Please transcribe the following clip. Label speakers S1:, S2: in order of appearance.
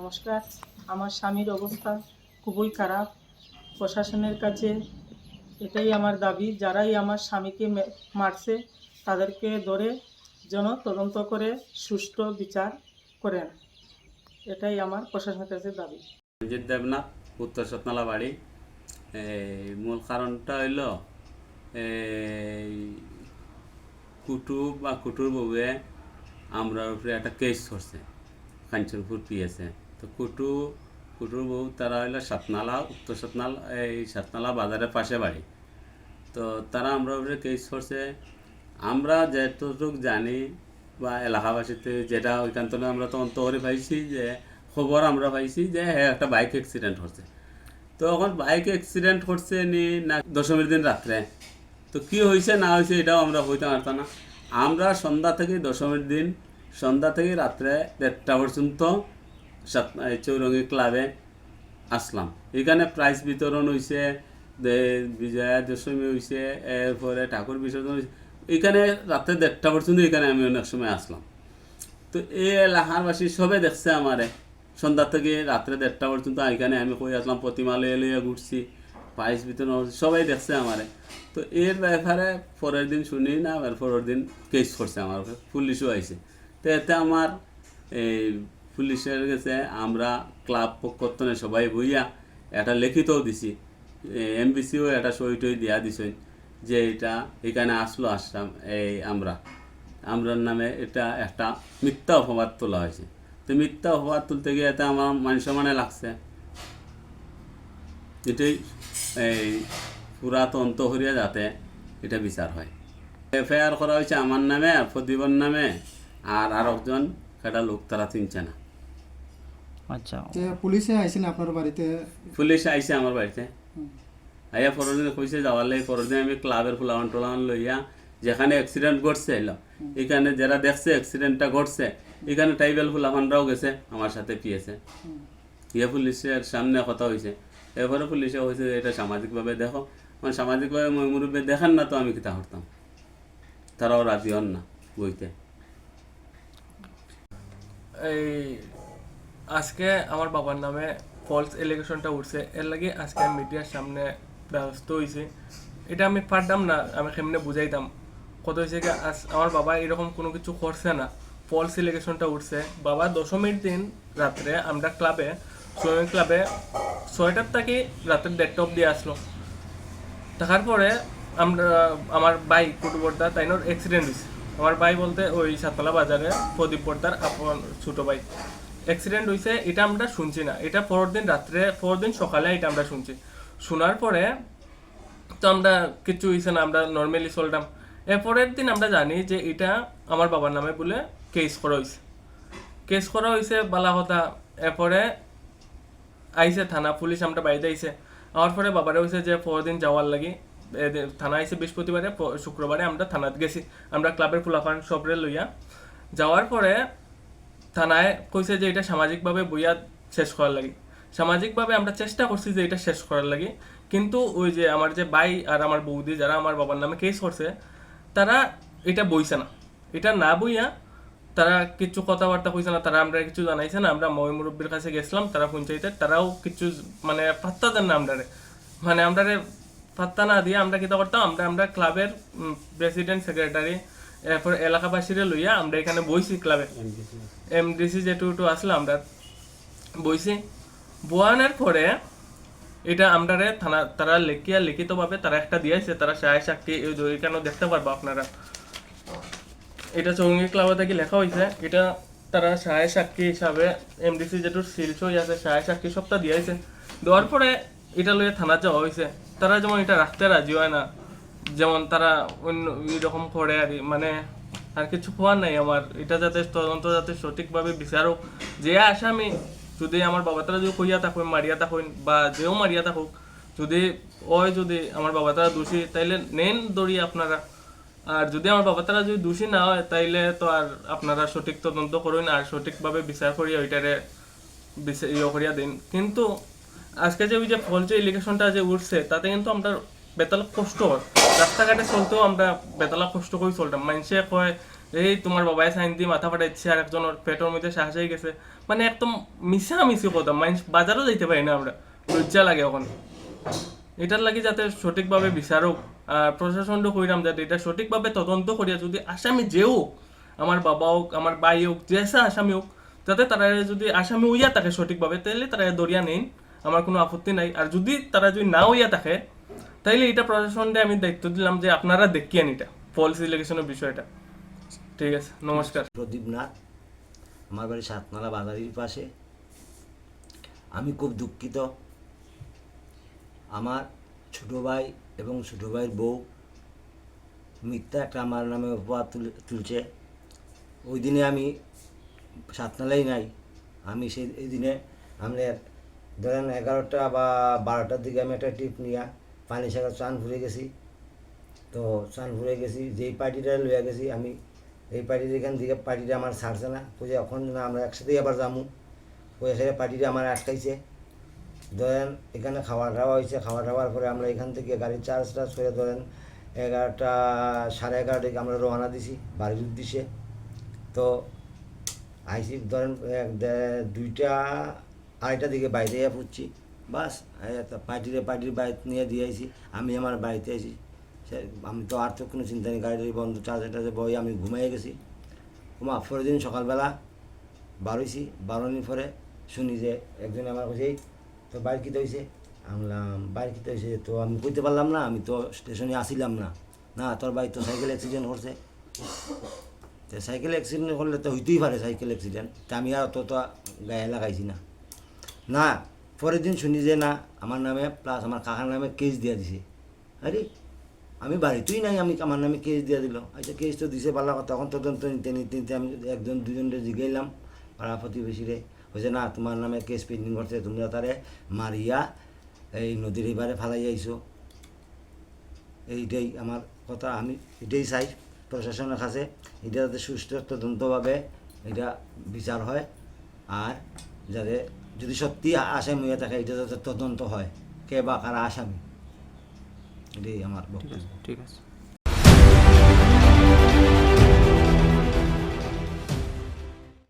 S1: নমস্কার। আমার স্বামীর অবস্থা খুবই খারাপ। প্রশাসনের কাছে এটাই আমার দাবি, যারাই আমার স্বামীকে মারছে, তাদেরকে ধরে যেন তদন্ত করে সুষ্ঠু বিচার করেন। এটাই আমার প্রশাসনের কাছে দাবি।
S2: রঞ্জিত দেবনাথ, উত্তর সতনালা বাড়ি। মূল কারণটা হইল কুটু বা কুটুর বউয়ে আমরা উপরে একটা কেস করছে কাঞ্চনপুর পিএসে তো কুটু, কুটুর বউ তারা হইল সাতনালা উত্তর সাতনালা, এই সাতনালা বাজারের পাশে বাড়ি। তো তারা আমরা উপরে কেস করছে। আমরা যেটুক জানি বা এলাকাবাসীতে যেটা ওইখান থেকে আমরা তখন তৈরি পাইছি যে, খবর আমরা পাইছি যে হ্যাঁ একটা বাইক অ্যাক্সিডেন্ট হচ্ছে। তো এখন বাইক অ্যাক্সিডেন্ট করছে নি না দশমীর দিন রাত্রে? তো কি হয়েছে না হয়েছে এটাও আমরা হইতে পারতাম না। আমরা সন্ধ্যা থেকে দশমীর দিন, সন্ধ্যা থেকে রাত্রে দেড়টা পর্যন্ত সাত- চৌরঙ্গি ক্লাবে আসলাম। এখানে প্রাইজ বিতরণ হয়েছে বিজয়া দশমী হয়েছে এরপরে ঠাকুর বিসর্জন হয়েছে এখানে রাত্রে দেড়টা পর্যন্ত এখানে আমি অনেক সময় আসলাম। তো এই এলাকারবাসী সবে দেখছে আমারে সন্ধ্যা থেকে রাত্রে দেড়টা পর্যন্ত এখানে আমি কই আসলাম প্রতিমা লয়ে ঘুরছি প্রাইজ বিতরণ সবাই দেখছে আমারে তো এর ব্যাপারে পরের দিন শুনি না এর পরের দিন কেস করছে আমার পুলিশও আইছে তো এতে আমার এই পুলিশের কাছে আমরা ক্লাব পক্ষতনে সবাই বইয়া এটা লিখিতও দিছি। এমবিসিও এটা সই টই দিয়া দিছে যে এটা এখানে আসলো আসলাম এই আমরা। আমরার নামে এটা একটা মিথ্যা অপবাদ তোলা হয়েছে। তো মিথ্যা অপবাদ তুলতে গিয়ে এতে আমার মান সম্মানে লাগছে। এটাই এই পুরা তন্ত হরিয়া যাতে এটা বিচার হয়। এফআইআর করা হয়েছে আমার নামে আর প্রদীপর নামে আর আর একজন একটা লোক তারা চিনছে না।
S3: আচ্ছা।
S4: যে পুলিশে আইসেন আপনার বাড়িতে?
S2: পুলিশ আইছে আমার বাড়িতে। আইয়া পরের দিন কইছে যাওয়ার লাগে পরের দিন আমি ক্লাবের ফুলাওয়ান টোলাওয়ান লইয়া যেখানে অ্যাক্সিডেন্ট ঘটছে এলো এখানে যারা দেখছে অ্যাক্সিডেন্টটা ঘটছে এখানে ট্রাইবেল ফুলাফানরাও গেছে আমার সাথে পিয়েছে। ইয়ে পুলিশের সামনে কথা হয়েছে এরপরে পুলিশে হয়েছে এটা সামাজিকভাবে দেখো। মানে সামাজিকভাবে মই মুরব্বী দেখান না তো আমি কিতা করতাম। তারাও রাজি হন না বইতে।
S5: এই আজকে আমার বাবার নামে ফলস এলিগেশনটা উঠছে। এর লাগে আজকে আমি মিডিয়ার সামনে ব্যস্ত হয়েছি এটা আমি পারতাম না, আমি কেমনে বুঝাইতাম। কত হয়েছে কি, আজ আমার বাবা এরকম কোনো কিছু করছে না। ফলস এলিগেশনটা উঠছে। বাবা দশমীর দিন রাত্রে আমরা ক্লাবে সুইমিং ক্লাবে ছয়টার থেকে রাতের দেড়টা অব্দি আসলো। থাকার পরে আমরা, আমার ভাই কুটুবর্দা তাইনোর অ্যাক্সিডেন্ট হয়েছে আমার ভাই বলতে ওই সাততলা বাজারে প্রদীপ বর্দার আপন ছোটো ভাই। অ্যাক্সিডেন্ট হয়েছে এটা আমরা শুনছি না। এটা পরের দিন রাত্রে, পরের দিন সকালে এটা আমরা শুনছি। শোনার পরে তো আমরা কিছু হয়েছে না, আমরা নর্মালি চলতাম। এরপরের দিন আমরা জানি যে এটা আমার বাবার নামে বলে কেস করা হয়েছে কেস করা হয়েছে বালা কথা। এরপরে আইসে থানা, পুলিশ আমরা বাইরে আইসে আমার পরে বাবারে হয়েছে যে পরদিন যাওয়ার লাগি। থানা আইসে বৃহস্পতিবারে শুক্রবারে আমরা থানাত গেছি। আমরা ক্লাবের ফুলাফান সবরে লইয়া। যাওয়ার পরে থানায় কইছে যে এটা সামাজিকভাবে বইয়া শেষ করার লাগি। সামাজিকভাবে আমরা চেষ্টা করছি যে এটা শেষ করার লাগি। কিন্তু ওই যে আমার যে ভাই আর আমার বৌদি যারা আমার বাবার নামে কেস করছে তারা এটা বইছে না। এটা না বইয়া তারা কিছু কথাবার্তা কইছে না তারা আমরা কিছু জানাইছে না। আমরা মই মুরব্বীর কাছে গেছিলাম তারা পঞ্চায়েতে তারাও কিছু মানে পাত্তা দেন না আমরারে। মানে আমরারে পাত্তা না দিয়ে আমরা কিতা করতাম, আমরা আমরা ক্লাবের প্রেসিডেন্ট সেক্রেটারি এরপর এলাকাবাসীরে লইয়া আমরা এখানে বইছি ক্লাবে। এমডিসি যেটুকু আসলে, আমরা বইছি। বয়ানের পরে এটা আমরারে থানা, তারা লেখিয়া, লিখিতভাবে তারা একটা দিয়েছে, তারা সায় সাক্ষী এখানেও দেখতে পারব আপনারা? এটা চৌঙ্গি ক্লাবে থেকে লেখা হয়েছে এটা তারা সায় সাক্ষী হিসাবে এমডিসি যেটুর শিলসই আছে সায় সাক্ষী সবটা দিয়েছে। দেওয়ার পরে এটা লইয়া থানা যাওয়া হয়েছে তারা যেমন এটা রাখতে রাজি হয় না যেমন তারা অন্য এরকম করে আর মানে আর কিছু খোয়ার নাই আমার। এটা যাতে তদন্ত যাতে সঠিকভাবে বিচারক যে আসামি, যদি আমার বাবা তারা যদি কইয়া থাকুন মারিয়া থাকুন বা যেও মারিয়া থাকুক যদি ওই যদি আমার বাবা তারা দোষী, তাইলে নেন দড়ি আপনারা। আর যদি আমার বাবা তারা যদি দোষী না হয়, তাইলে তো আর আপনারা সঠিক তদন্ত করুন আর সঠিকভাবে বিচার করিয়া ওইটারে ইয়ে করিয়া দিন। কিন্তু আজকে যে ওই যে ফল ইলিগেশনটা যে উঠছে, তাতে কিন্তু আমরা বেতালা কষ্ট হয়। রাস্তাঘাটে চলতেও আমরা বেতালা কষ্ট করে চলতাম। মানুষে কয়, এই তোমার বাবাই সাইন দিয়ে মাথা ফাটাইছে আর একজনের পেটের মধ্যে শ্বাস হয়ে গেছে। মানে একদম মিশা মিশি কথা। মানুষ বাজারও যাইতে পারি না আমরা। লজ্জা লাগে এখন এটার লাগি যাতে সঠিকভাবে বিচারক আর প্রশাসনটা কইরাম যাতে এটা সঠিকভাবে তদন্ত করিয়া যদি আসামি যে হোক আমার বাবা হোক আমার ভাই হোক যেসা আসামি হোক যাতে তারা যদি আসামি হইয়া থাকে সঠিকভাবে তাহলে তারা দরিয়া নেন আমার কোনো আপত্তি নাই। আর যদি তারা যদি না হইয়া থাকে তাইলে এটা প্রশাসনকে আমি দায়িত্ব দিলাম যে আপনারা দেখিয়েন এটা ফলস ইলেকশনের বিষয়টা। ঠিক আছে, নমস্কার।
S6: প্রদীপ নাথ, আমার বাড়ি সাতনালা বাজারির পাশে। আমি খুব দুঃখিত। আমার ছোটো ভাই এবং ছোটো ভাইয়ের বউ মিথ্যা একটা আমার নামে তুলে, তুলছে। ওই দিনে আমি সাতনালাই নাই। আমি সেই দিনে আমাদের ধরেন এগারোটা বা বারোটার দিকে আমি একটা ট্রিপ নিয়ে পানি সাগর চান ঘুরে গেছি। তো চান ঘুরে গেছি, যেই পার্টিটা লইয়া গেছি আমি, এই পার্টির এখান থেকে পার্টিটা আমার ছাড়ছে না বুঝে এখন না আমরা একসাথেই আবার যামু। ওই সেটা পার্টিটা আমার আটকাইছে। ধরেন, এখানে খাওয়া দাওয়া হয়েছে খাওয়া দাওয়ার পরে আমরা এখান থেকে গাড়ির চার্জ টার্জ করে ধরেন এগারোটা, সাড়ে এগারোটায় আমরা রওনা দিছি, বাড়ির উদ্দেশ্যে। তো আইসি ধরেন দুইটা আড়াইটার দিকে বাইরে পড়ছি বাস পার্টিরে পার্টির বাইক নিয়ে দিয়ে আইছি, আমি আমার বাড়িতে আইছি। আমি তো আর তো কোনো চিন্তা নেই, গাড়ি বন্ধ চার্জে টার্জে বই, আমি ঘুমাই গেছি। ঘুমা, পরের দিন সকালবেলা বারোইছি বারোনির পরে শুনি যে একজন আমার কাছে তো বাইর কীতে হয়েছে আমি বললাম বাইর কীতে হয়েছে তো আমি কইতে পারলাম না, আমি তো স্টেশনে আসিলাম না। না, তোর বাইক তো সাইকেল অ্যাক্সিডেন্ট করছে তো সাইকেল অ্যাক্সিডেন্ট করলে তো হইতেই পারে, সাইকেল অ্যাক্সিডেন্ট তা আমি আর অত গায়ে লাগাইছি না। না পরের দিন শুনি যে, না, আমার নামে প্লাস আমার কাকার নামে কেস দিয়ে দিছে। আরে, আমি বাড়িতেই নাই, আমি আমার নামে কেস দিয়ে দিল আচ্ছা কেস তো দিছে কথা, তখন তদন্ত নিতে নিতে নিতে আমি একজন দুজনকে জিগাইলাম, পাড়া প্রতিবেশীরে। হয়েছে না, তোমার নামে কেস পেন্ডিং করছে, তোমরা তারে মারিয়া এই নদীর এবারে ফালাই আইছো। এইটাই আমার কথা, আমি এটাই চাই প্রশাসনের কাছে। এটা যাতে সুস্থ তদন্তভাবে এটা বিচার হয়। আর যাতে যদি সত্যি আসামি হয়ে থাকে এটা যাতে তদন্ত হয় কে বা কারা আসামি। এটাই আমার বক্তব্য।
S3: ঠিক আছে।